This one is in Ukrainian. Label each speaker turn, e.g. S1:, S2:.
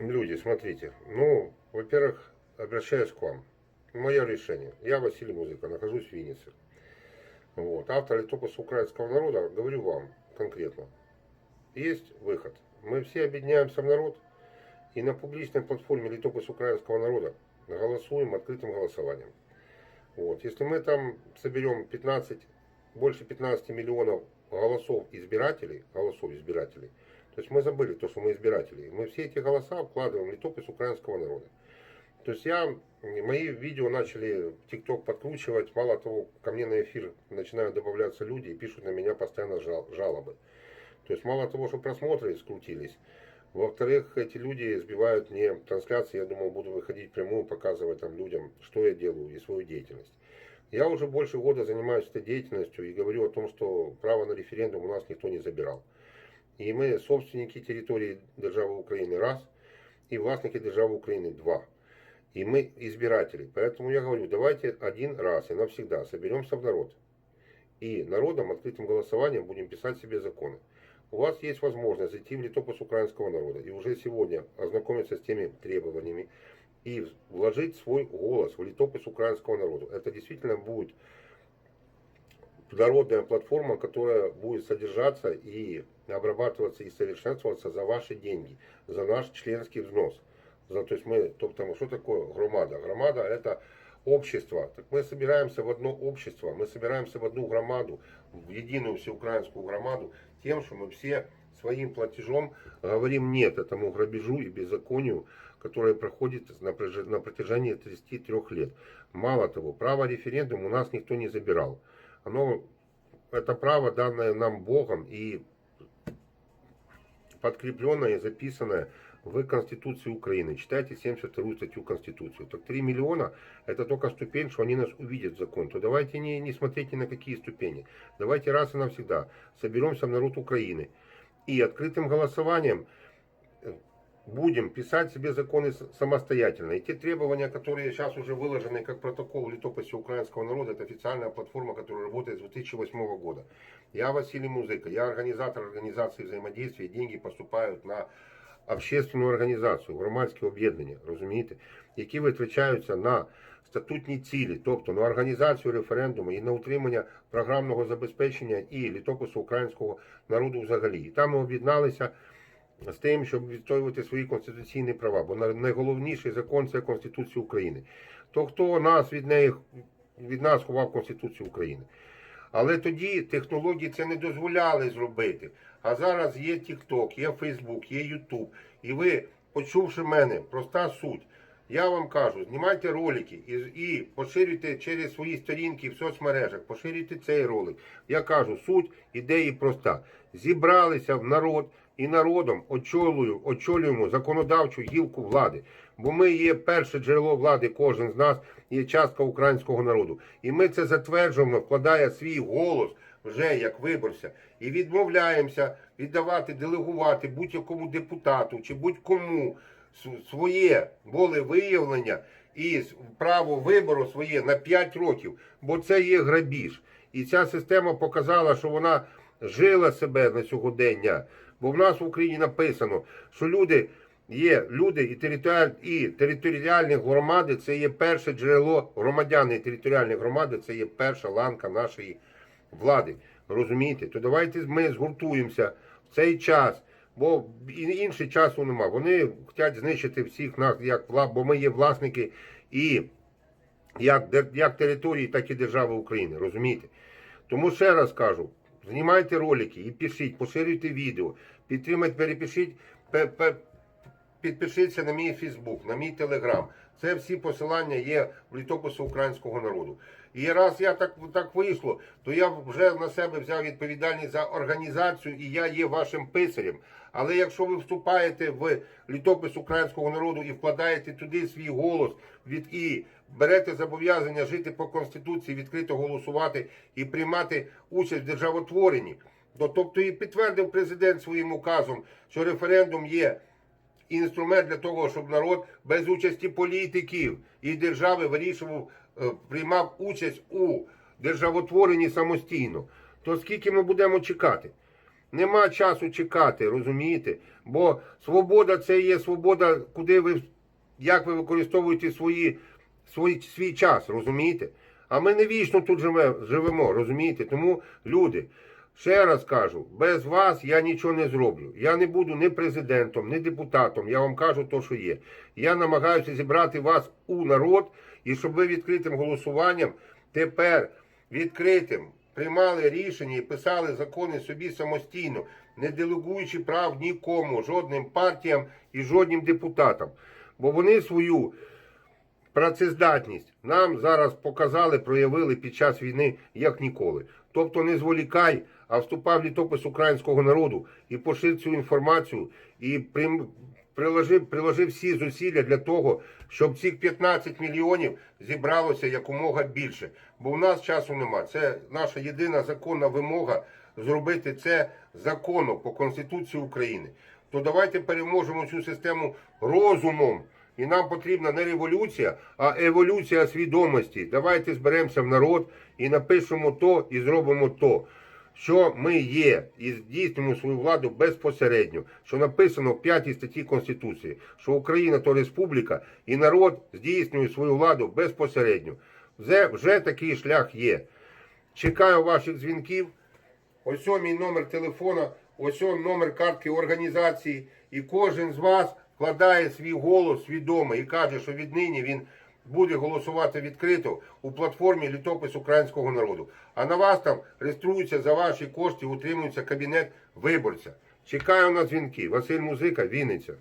S1: Люди, смотрите. Ну, во-первых, обращаюсь к вам. Мое решение. Я Василий Музыка, нахожусь в Виннице. Вот. Автор летописа украинского народа, говорю вам конкретно. Есть выход. Мы все объединяемся в народ и на публичной платформе летопис украинского народа голосуем открытым голосованием. Вот. Если мы там соберем 15, больше 15 миллионов голосов избирателей, голосов избирателей, то есть мы забыли то, что мы избиратели. Мы все эти голоса вкладываем в летопис украинского народа. То есть я, мои видео начали ТикТок подкручивать. Мало того, ко мне на эфир начинают добавляться люди и пишут на меня постоянно жал- жалобы. То есть мало того, что просмотры скрутились, во-вторых, эти люди сбивают мне трансляции. Я думал, буду выходить прямую, показывать там людям, что я делаю и свою деятельность. Я уже больше года занимаюсь этой деятельностью и говорю о том, что право на референдум у нас никто не забирал І ми собственники території держави України раз, і власники держави України два. И мы избиратели. Поэтому я говорю, давайте один раз и навсегда соберемся в народ. И народом, открытым голосованием будем писать себе законы. У вас есть возможность зайти в летопис украинского народа и уже сегодня ознакомиться с теми требованиями и вложить свой голос в летопис украинского народа. Это действительно будет народная платформа, которая будет содержаться и обрабатываться и совершенствоваться за ваши деньги, за наш членский взнос. За, то есть мы, тобто, что такое громада? Громада это общество. Так мы собираемся в одно общество, мы собираемся в одну громаду, в единую всеукраинскую громаду, тем, что мы все своим платежом говорим нет этому грабежу и беззаконию, которое проходит на протяжении 33 лет. Мало того, право референдума у нас никто не забирал. Оно, это право, данное нам Богом и подкрепленное и записанное в Конституции Украины. Читайте 72 статью Конституции. Так 3 миллиона это только ступень, что они нас увидят в закон. То давайте не, не смотреть ни на какие ступени. Давайте раз и навсегда соберемся в народ Украины. И открытым голосованием э, будем писать себе законы с- самостоятельно. И те требования, которые сейчас уже выложены как протокол в летописи украинского народа, это официальная платформа, которая работает с 2008 года. Я Василий Музыка, я организатор организации взаимодействия, деньги поступают на общественну організацію, громадське об'єднання, розумієте, які витрачаються на статутні цілі, тобто на організацію референдуму і на утримання програмного забезпечення і літопису українського народу взагалі. І там ми об'єдналися з тим, щоб відстоювати свої конституційні права, бо на- найголовніший закон це Конституція України. То хто нас від неї від нас ховав Конституцію України? Але тоді технології це не дозволяли зробити. А зараз є TikTok, є Facebook, є YouTube. І ви, почувши мене, проста суть. Я вам кажу, знімайте ролики і, і поширюйте через свої сторінки в соцмережах, поширюйте цей ролик. Я кажу, суть ідеї проста. Зібралися в народ і народом очолюю, очолюємо законодавчу гілку влади. Бо ми є перше джерело влади, кожен з нас є частка українського народу. І ми це затверджуємо, вкладає свій голос вже як виборця. І відмовляємося віддавати, делегувати будь-якому депутату чи будь-кому своє волевиявлення і право вибору своє на 5 років, бо це є грабіж. І ця система показала, що вона жила себе на сьогодення. Бо в нас в Україні написано, що люди є люди і, територіаль, і територіальні громади це є перше джерело громадяни і територіальні громади, це є перша ланка нашої влади. Розумієте? То давайте ми згуртуємося в цей час. Бо інший часу нема. Вони хочуть знищити всіх нас, як вла- бо ми є власники і як, як території, так і держави України. Розумієте? Тому ще раз кажу: знімайте ролики і пишіть, поширюйте відео, підтримайте, перепишіть, пе- пе- підпишіться на мій Фейсбук, на мій Телеграм. Це всі посилання є в літопису українського народу. І раз я так, так вийшло, то я вже на себе взяв відповідальність за організацію і я є вашим писарем. Але якщо ви вступаєте в літопис українського народу і вкладаєте туди свій голос від і берете зобов'язання жити по конституції, відкрито голосувати і приймати участь в державотворенні, то тобто і підтвердив президент своїм указом, що референдум є інструмент для того, щоб народ без участі політиків і держави вирішував, е, приймав участь у державотворенні самостійно. То скільки ми будемо чекати? Нема часу чекати, розумієте? Бо свобода це є свобода, куди ви як ви використовуєте свої, свій, свій час, розумієте? А ми не вічно тут живе, живемо, розумієте? Тому люди, ще раз кажу, без вас я нічого не зроблю. Я не буду ні президентом, ні депутатом. Я вам кажу то, що є. Я намагаюся зібрати вас у народ, і щоб ви відкритим голосуванням тепер відкритим приймали рішення і писали закони собі самостійно, не делегуючи прав нікому, жодним партіям і жодним депутатам. Бо вони свою працездатність нам зараз показали, проявили під час війни як ніколи. Тобто не зволікай, а вступай в літопис українського народу і пошир цю інформацію і прим... приложи, приложи всі зусилля для того, щоб цих 15 мільйонів зібралося якомога більше. Бо в нас часу нема. Це наша єдина законна вимога зробити це законно по Конституції України. То давайте переможемо цю систему розумом. І нам потрібна не революція, а еволюція свідомості. Давайте зберемося в народ і напишемо то, і зробимо то, що ми є, і здійснюємо свою владу безпосередньо, що написано в 5 статті Конституції, що Україна то республіка, і народ здійснює свою владу безпосередньо. Вже, вже такий шлях є. Чекаю ваших дзвінків. Ось мій номер телефона, ось номер картки організації. І кожен з вас вкладає свій голос свідомо і каже, що віднині він буде голосувати відкрито у платформі Літопис українського народу. А на вас там реєструється за ваші кошти, утримується кабінет виборця. Чекаю на дзвінки. Василь Музика, Вінниця.